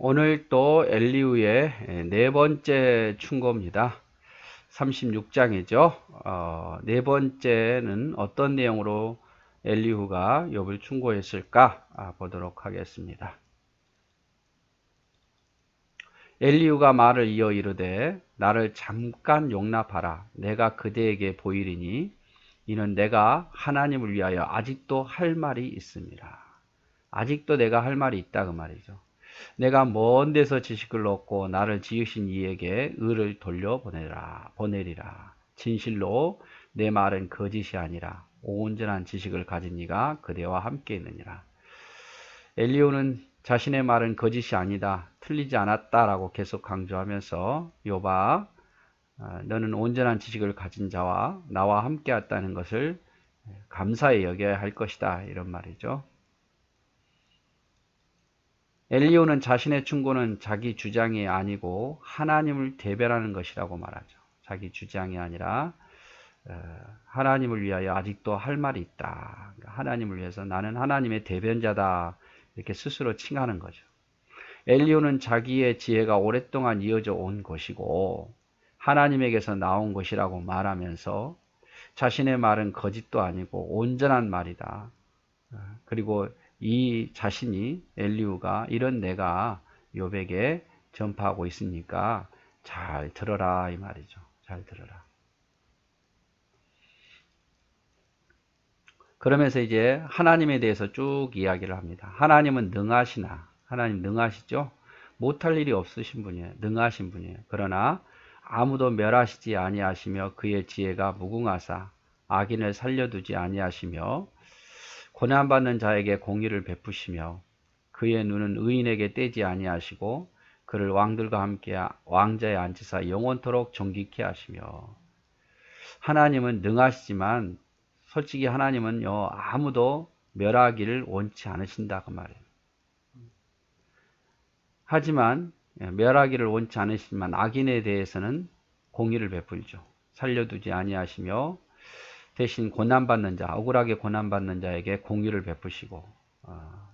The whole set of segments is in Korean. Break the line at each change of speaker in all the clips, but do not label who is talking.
오늘 또 엘리우의 네 번째 충고입니다. 36장이죠. 어, 네 번째는 어떤 내용으로 엘리후가 욥을 충고했을까 아, 보도록 하겠습니다. 엘리후가 말을 이어 이르되 나를 잠깐 용납하라 내가 그대에게 보이리니 이는 내가 하나님을 위하여 아직도 할 말이 있습니다. 아직도 내가 할 말이 있다 그 말이죠. 내가 먼 데서 지식을 얻고 나를 지으신 이에게 의를 돌려 보내라 보내리라. 진실로 내 말은 거짓이 아니라 온전한 지식을 가진 이가 그대와 함께 있느니라. 엘리오는 자신의 말은 거짓이 아니다, 틀리지 않았다라고 계속 강조하면서 요바 아, 너는 온전한 지식을 가진 자와 나와 함께 왔다는 것을 감사히 여겨야 할 것이다 이런 말이죠. 엘리오는 자신의 충고는 자기 주장이 아니고 하나님을 대변하는 것이라고 말하죠. 자기 주장이 아니라 어, 하나님을 위하여 아직도 할 말이 있다. 그러니까 하나님을 위해서 나는 하나님의 대변자다. 이렇게 스스로 칭하는 거죠. 엘리오는 자기의 지혜가 오랫동안 이어져 온 것이고 하나님에게서 나온 것이라고 말하면서 자신의 말은 거짓도 아니고 온전한 말이다. 어, 그리고 이 자신이 엘리우가 이런 내가 요백에 전파하고 있으니까 잘 들어라 이 말이죠. 잘 들어라. 그러면서 이제 하나님에 대해서 쭉 이야기를 합니다. 하나님은 능하시나? 하나님 능하시죠? 못할 일이 없으신 분이에요. 능하신 분이에요. 그러나 아무도 멸하시지 아니하시며 그의 지혜가 무궁하사 악인을 살려두지 아니하시며 고난받는 자에게 공의를 베푸시며 그의 눈은 의인에게 떼지 아니하시고 그를 왕들과 함께 왕자에 앉히사 영원토록 존귀케 하시며 하나님은 능하시지만 솔직히 하나님은요 아무도 멸하기를 원치 않으신다 그 말이에요. 하지만 예, 멸하기를 원치 않으시지만 악인에 대해서는 공의를 베풀죠. 살려두지 아니하시며 대신 고난받는 자, 억울하게 고난받는 자에게 공의를 베푸시고 어,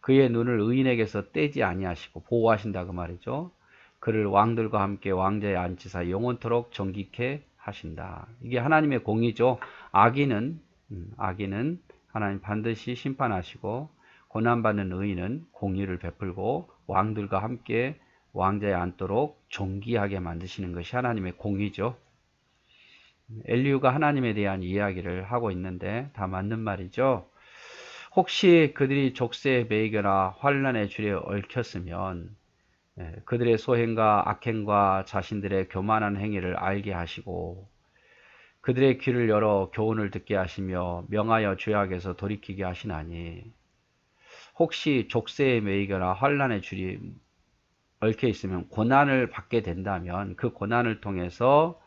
그의 눈을 의인에게서 떼지 아니하시고 보호하신다 그 말이죠. 그를 왕들과 함께 왕자에 앉히사 영원토록 정직케 하신다. 이게 하나님의 공의죠. 악인은 음, 악인은 하나님 반드시 심판하시고 고난받는 의인은 공의를 베풀고 왕들과 함께 왕자에 앉도록 존귀하게 만드시는 것이 하나님의 공의죠. 엘리우가 하나님에 대한 이야기를 하고 있는데 다 맞는 말이죠. 혹시 그들이 족쇄에 매이거나 환란의 줄에 얽혔으면 예, 그들의 소행과 악행과 자신들의 교만한 행위를 알게 하시고 그들의 귀를 열어 교훈을 듣게 하시며 명하여 죄악에서 돌이키게 하시나니 혹시 족쇄에 매이거나 환란의 줄이 얽혀 있으면 고난을 받게 된다면 그 고난을 통해서 예,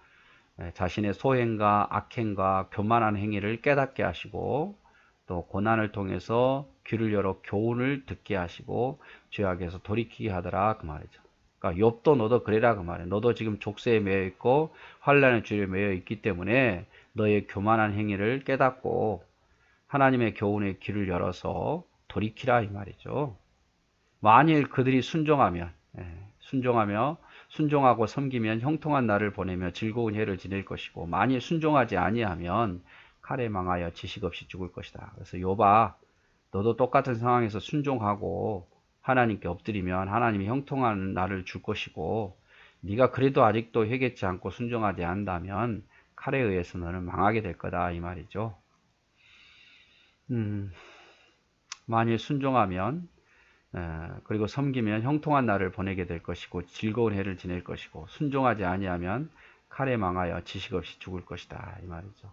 자신의 소행과 악행과 교만한 행위를 깨닫게 하시고 또 고난을 통해서 귀를 열어 교훈을 듣게 하시고 죄악에서 돌이키게 하더라 그 말이죠. 그러니까 욥도 너도 그래라 그 말이에요. 너도 지금 족쇄에 매여 있고 환란의 줄에 매여 있기 때문에 너의 교만한 행위를 깨닫고 하나님의 교훈의 귀를 열어서 돌이키라 이 말이죠. 만일 그들이 순종하면 예, 순종하며 순종하고 섬기면 형통한 날을 보내며 즐거운 해를 지낼 것이고 만일 순종하지 아니하면 칼에 망하여 지식 없이 죽을 것이다. 그래서 요바 너도 똑같은 상황에서 순종하고 하나님께 엎드리면 하나님이 형통한 날을 줄 것이고 네가 그래도 아직도 회개치 않고 순종하지 않는다면 칼에 의해서 너는 망하게 될 거다 이 말이죠. 음, 만일 순종하면 그리고 섬기면 형통한 날을 보내게 될 것이고 즐거운 해를 지낼 것이고 순종하지 아니하면 칼에 망하여 지식 없이 죽을 것이다 이 말이죠.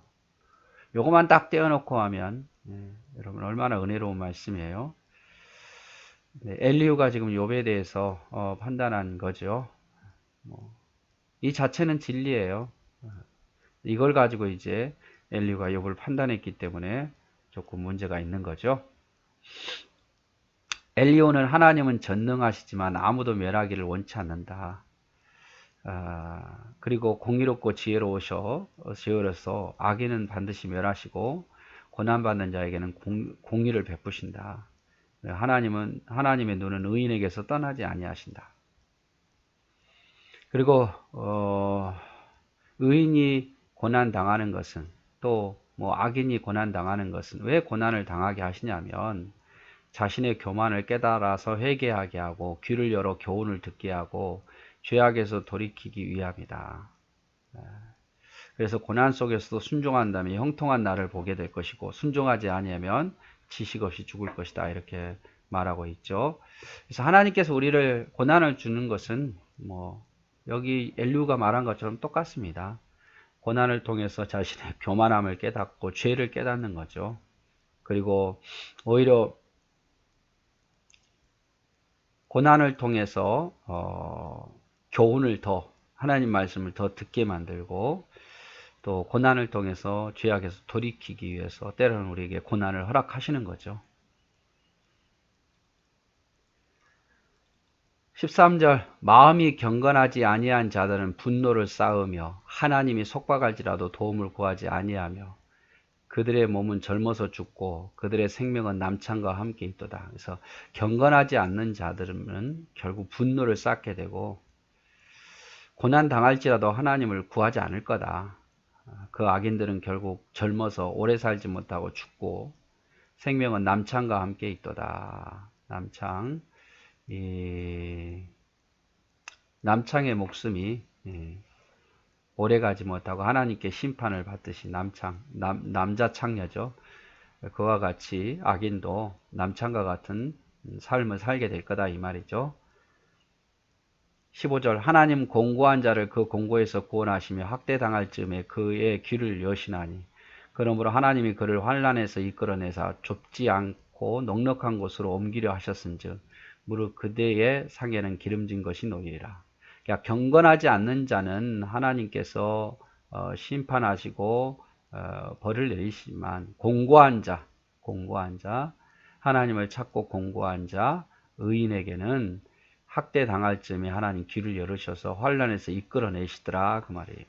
요것만 딱 떼어놓고 하면 네, 여러분 얼마나 은혜로운 말씀이에요. 네, 엘리우가 지금 욥에 대해서 어, 판단한 거죠. 뭐, 이 자체는 진리예요. 이걸 가지고 이제 엘리우가 욥을 판단했기 때문에 조금 문제가 있는 거죠. 엘리오는 하나님은 전능하시지만 아무도 멸하기를 원치 않는다. 아, 그리고 공의롭고 지혜로우셔 지혜로서 악인은 반드시 멸하시고 고난받는 자에게는 공, 공의를 베푸신다. 하나님은 하나님의 눈은 의인에게서 떠나지 아니하신다. 그리고 어, 의인이 고난 당하는 것은 또 뭐 악인이 고난 당하는 것은 왜 고난을 당하게 하시냐면 자신의 교만을 깨달아서 회개하게 하고 귀를 열어 교훈을 듣게 하고 죄악에서 돌이키기 위함이다. 네. 그래서 고난 속에서도 순종한다면 형통한 날을 보게 될 것이고 순종하지 아니하면 지식 없이 죽을 것이다 이렇게 말하고 있죠. 그래서 하나님께서 우리를 고난을 주는 것은 뭐 여기 엘류가 말한 것처럼 똑같습니다. 고난을 통해서 자신의 교만함을 깨닫고 죄를 깨닫는 거죠. 그리고 오히려 고난을 통해서 어, 교훈을 더 하나님 말씀을 더 듣게 만들고 또 고난을 통해서 죄악에서 돌이키기 위해서 때로는 우리에게 고난을 허락하시는 거죠. 13절 마음이 경건하지 아니한 자들은 분노를 쌓으며 하나님이 속박할지라도 도움을 구하지 아니하며 그들의 몸은 젊어서 죽고 그들의 생명은 남창과 함께 있도다. 그래서 경건하지 않는 자들은 결국 분노를 쌓게 되고 고난 당할지라도 하나님을 구하지 않을 거다. 그 악인들은 결국 젊어서 오래 살지 못하고 죽고 생명은 남창과 함께 있도다. 남창. 이 남창의 목숨이 예, 오래가지 못하고 하나님께 심판을 받듯이 남창, 남, 남자 창녀죠. 그와 같이 악인도 남창과 같은 삶을 살게 될 거다 이 말이죠. 15절 하나님 공고한 자를 그 공고에서 구원하시며 학대당할 즈음에 그의 귀를 여시나니 그러므로 하나님이 그를 환란에서 이끌어내사 좁지 않고 넉넉한 곳으로 옮기려 하셨은즉 무릇 그대의 상에는 기름진 것이 놓이리라. 그러니까 경건하지 않는 자는 하나님께서 어, 심판하시고 어, 벌을 내리시지만 공고한 자, 공고한 자, 하나님을 찾고 공고한 자, 의인에게는 학대 당할 즈음에 하나님 귀를 열으셔서 환란에서 이끌어내시더라 그 말이에요.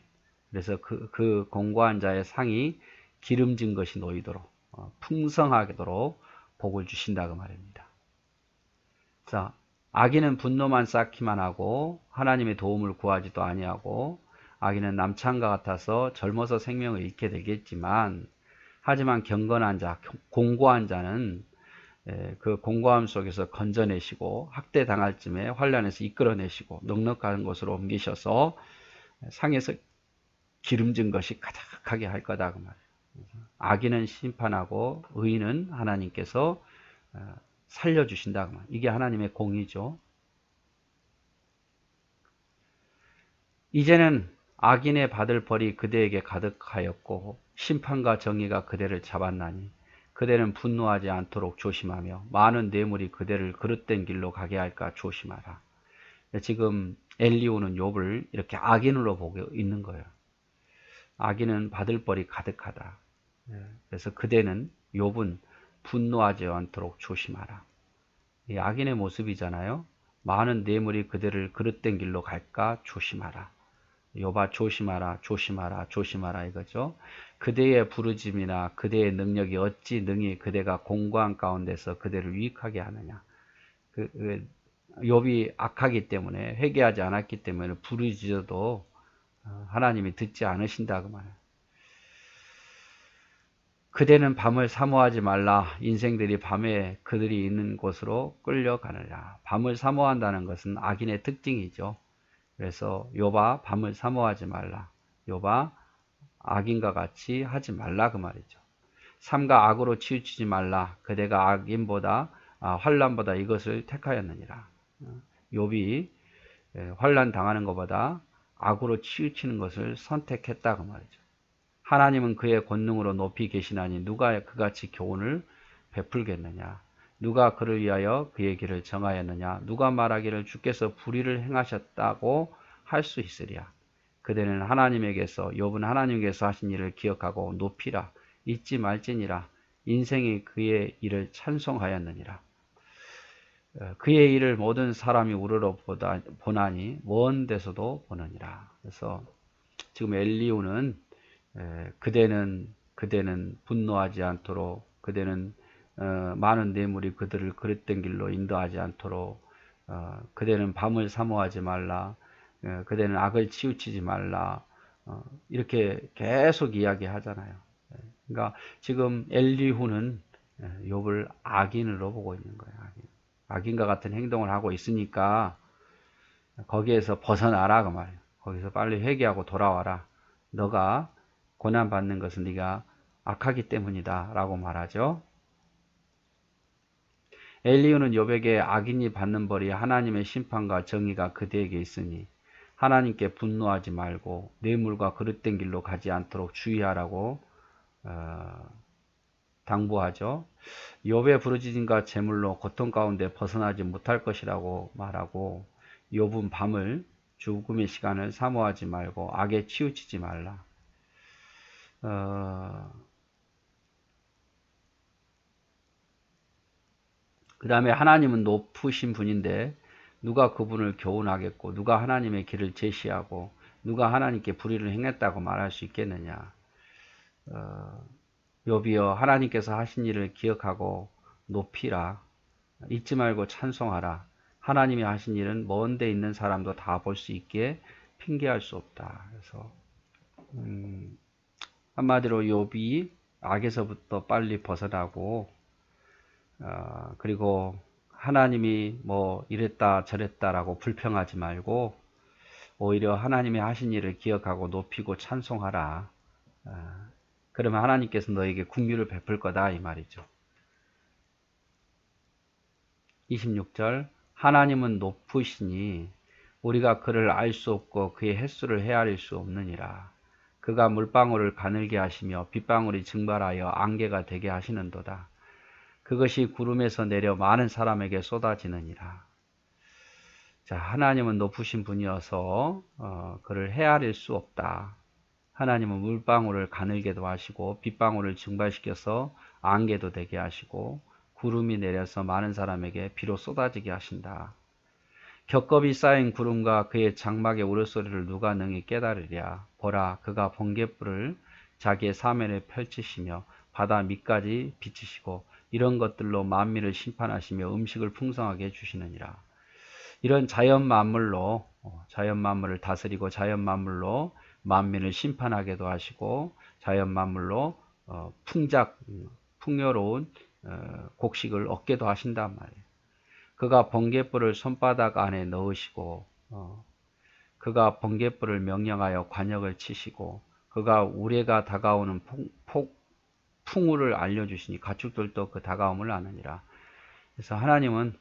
그래서 그, 그 공고한 자의 상이 기름진 것이 놓이도록 어, 풍성하도록 복을 주신다 그 말입니다. 자, 악인은 분노만 쌓기만 하고 하나님의 도움을 구하지도 아니하고 악인은 남창과 같아서 젊어서 생명을 잃게 되겠지만 하지만 경건한 자, 공고한 자는 그 공고함 속에서 건져내시고 학대 당할 쯤에 환란에서 이끌어내시고 넉넉한 곳으로 옮기셔서 상에서 기름진 것이 가득하게 할 거다 그 말이에요. 악인은 심판하고 의인은 하나님께서 어, 살려주신다. 이게 하나님의 공이죠. 이제는 악인의 받을 벌이 그대에게 가득하였고 심판과 정의가 그대를 잡았나니 그대는 분노하지 않도록 조심하며 많은 뇌물이 그대를 그릇된 길로 가게 할까 조심하라. 지금 엘리오는 욥을 이렇게 악인으로 보고 있는 거예요. 악인은 받을 벌이 가득하다. 그래서 그대는 욥은 분노하지 않도록 조심하라. 이 악인의 모습이잖아요. 많은 뇌물이 그들을 그릇된 길로 갈까 조심하라. 요바 조심하라 조심하라 조심하라 이거죠. 그대의 부르짐이나 그대의 능력이 어찌 능히 그대가 공고한 가운데서 그대를 유익하게 하느냐. 그, 그 욥이 악하기 때문에 회개하지 않았기 때문에 부르짖어도 어, 하나님이 듣지 않으신다 그 말이에요. 그대는 밤을 사모하지 말라. 인생들이 밤에 그들이 있는 곳으로 끌려가느냐. 밤을 사모한다는 것은 악인의 특징이죠. 그래서 요바 밤을 사모하지 말라. 요바 악인과 같이 하지 말라 그 말이죠. 삼가 악으로 치우치지 말라. 그대가 악인보다 아, 환란보다 이것을 택하였느니라. 욥이 환란 당하는 것보다 악으로 치우치는 것을 선택했다 그 말이죠. 하나님은 그의 권능으로 높이 계시나니 누가 그같이 교훈을 베풀겠느냐? 누가 그를 위하여 그의 길을 정하였느냐? 누가 말하기를 주께서 불의를 행하셨다고 할 수 있으랴? 그대는 하나님에게서 욥은 하나님께서 하신 일을 기억하고 높이라 잊지 말지니라 인생이 그의 일을 찬송하였느니라. 어, 그의 일을 모든 사람이 우러러 보다, 보나니 먼 데서도 보느니라. 그래서 지금 엘리우는 그대는 그대는 분노하지 않도록 그대는 어, 많은 뇌물이 그들을 그릇된 길로 인도하지 않도록 어, 그대는 밤을 사모하지 말라. 어, 그대는 악을 치우치지 말라. 어, 이렇게 계속 이야기하잖아요. 그러니까 지금 엘리후는 욥을 악인으로 보고 있는 거예요. 악인. 악인과 같은 행동을 하고 있으니까 거기에서 벗어나라 그 말이에요. 거기서 빨리 회개하고 돌아와라. 너가 고난 받는 것은 네가 악하기 때문이다라고 말하죠. 엘리우는 욥에게 악인이 받는 벌이 하나님의 심판과 정의가 그대에게 있으니 하나님께 분노하지 말고 뇌물과 그릇된 길로 가지 않도록 주의하라고 어, 당부하죠. 욥의 부르짖음과 제물로 고통 가운데 벗어나지 못할 것이라고 말하고 욥은 밤을 죽음의 시간을 사모하지 말고 악에 치우치지 말라. 어, 그 다음에 하나님은 높으신 분인데 누가 그분을 교훈하겠고 누가 하나님의 길을 제시하고 누가 하나님께 불의를 행했다고 말할 수 있겠느냐. 어, 욥이여 하나님께서 하신 일을 기억하고 높이라. 잊지 말고 찬송하라. 하나님이 하신 일은 먼데 있는 사람도 다 볼 수 있게 핑계할 수 없다. 그래서 음, 한마디로 욥이 악에서부터 빨리 벗어나고 어, 그리고 하나님이 뭐 이랬다 저랬다라고 불평하지 말고 오히려 하나님이 하신 일을 기억하고 높이고 찬송하라. 어, 그러면 하나님께서 너에게 국류를 베풀 거다 이 말이죠. 26절 하나님은 높으시니 우리가 그를 알 수 없고 그의 횟수를 헤아릴 수 없느니라. 그가 물방울을 가늘게 하시며 빗방울이 증발하여 안개가 되게 하시는도다. 그것이 구름에서 내려 많은 사람에게 쏟아지느니라. 자, 하나님은 높으신 분이어서 어, 그를 헤아릴 수 없다. 하나님은 물방울을 가늘게도 하시고 빗방울을 증발시켜서 안개도 되게 하시고 구름이 내려서 많은 사람에게 비로 쏟아지게 하신다. 겹겹이 쌓인 구름과 그의 장막의 울음소리를 누가 능히 깨달으랴. 보라 그가 번개불을 자기의 사면에 펼치시며 바다 밑까지 비치시고 이런 것들로 만민을 심판하시며 음식을 풍성하게 해주시느니라. 이런 자연 만물로 어, 자연 만물을 다스리고 자연 만물로 만민을 심판하게도 하시고 자연 만물로 어, 풍작 풍요로운 어, 곡식을 얻게도 하신단 말이에요. 그가 번개불을 손바닥 안에 넣으시고 그가 번개불을 명령하여 관역을 치시고 그가 우레가 다가오는 폭, 폭 풍우를 알려주시니 가축들도 그 다가옴을 아느니라. 그래서 하나님은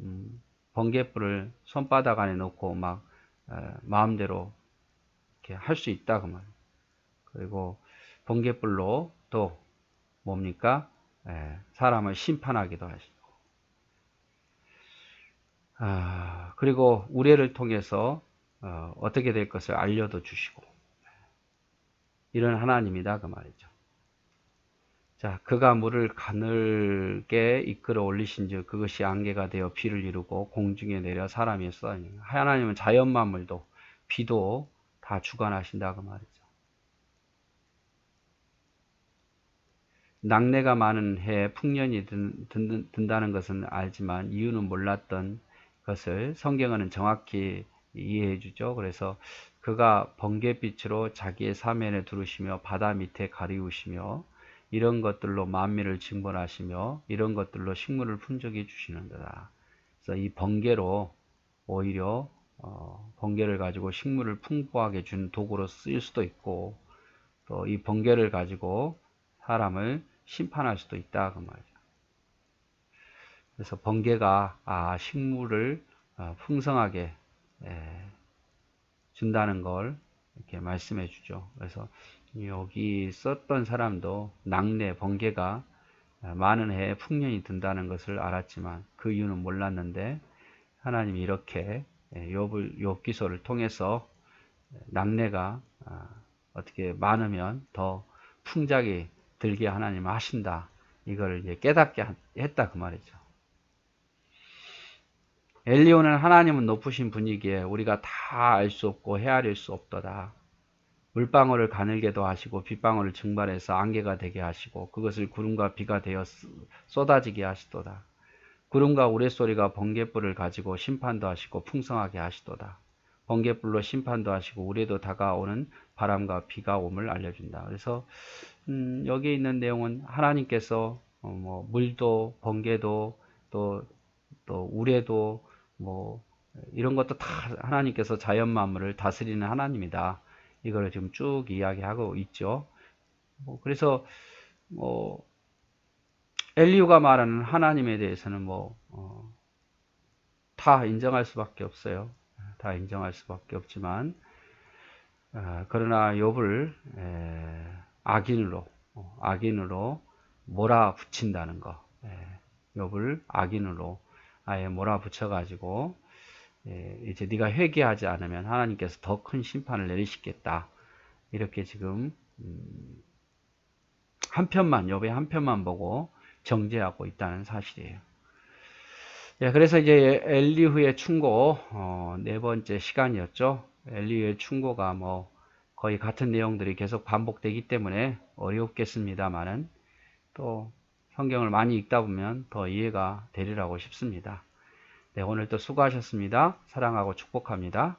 음, 번개불을 손바닥 안에 놓고 막 에, 마음대로 이렇게 할 수 있다 그 말. 그리고 번개불로 또 뭡니까? 에, 사람을 심판하기도 하시고. 아, 그리고 우레를 통해서 어, 어떻게 될 것을 알려도 주시고 이런 하나님이다 그 말이죠. 자, 그가 물을 가늘게 이끌어 올리신즉 그것이 안개가 되어 비를 이루고 공중에 내려 사람이 쏘니 하나님은 자연 만물도 비도 다 주관하신다 그 말이죠. 낙내가 많은 해에 풍년이 든, 든, 든다는 것은 알지만 이유는 몰랐던 것을 성경은 정확히 이해해 주죠. 그래서 그가 번개빛으로 자기의 사면에 두르시며 바다 밑에 가리우시며 이런 것들로 만민을 징벌하시며 이런 것들로 식물을 풍족해 주시는도다. 그래서 이 번개로 오히려 어, 번개를 가지고 식물을 풍부하게 준 도구로 쓰일 수도 있고 또 이 번개를 가지고 사람을 심판할 수도 있다 그 말이죠. 그래서 번개가 아, 식물을 어, 풍성하게 에, 준다는 걸 이렇게 말씀해 주죠. 그래서 여기 썼던 사람도 낙내, 번개가 많은 해에 풍년이 든다는 것을 알았지만 그 이유는 몰랐는데 하나님이 이렇게 욥을 욥기서를 통해서 낙내가 아, 어떻게 많으면 더 풍작이 들게 하나님 하신다. 이걸 깨닫게 했다 그 말이죠. 엘리오는 하나님은 높으신 분이기에 우리가 다 알 수 없고 헤아릴 수 없도다. 물방울을 가늘게도 하시고 빗방울을 증발해서 안개가 되게 하시고 그것을 구름과 비가 되어 쓰- 쏟아지게 하시도다. 구름과 우레소리가 번개불을 가지고 심판도 하시고 풍성하게 하시도다. 번개불로 심판도 하시고 우레도 다가오는 바람과 비가 옴을 알려준다. 그래서 음, 여기 있는 내용은 하나님께서 어, 뭐 물도 번개도 또 또 우레도 뭐 이런 것도 다 하나님께서 자연 만물을 다스리는 하나님이다. 이걸 지금 쭉 이야기하고 있죠. 뭐 그래서 뭐 엘리우가 말하는 하나님에 대해서는 뭐 어, 다 인정할 수밖에 없어요. 다 인정할 수밖에 없지만 아, 그러나 욥을 에, 악인으로 어, 악인으로 몰아붙인다는 거. 에, 욥을 악인으로 아예 몰아붙여 가지고 이제 네가 회개하지 않으면 하나님께서 더 큰 심판을 내리시겠다. 이렇게 지금 음, 한 편만 욥의 한 편만 보고 정죄하고 있다는 사실이에요. 예, 그래서 이제 엘리후의 충고 어, 네 번째 시간이었죠. 엘리후의 충고가 뭐 거의 같은 내용들이 계속 반복되기 때문에 어렵겠습니다만은 또 성경을 많이 읽다 보면 더 이해가 되리라고 싶습니다. 네, 오늘도 수고하셨습니다. 사랑하고 축복합니다.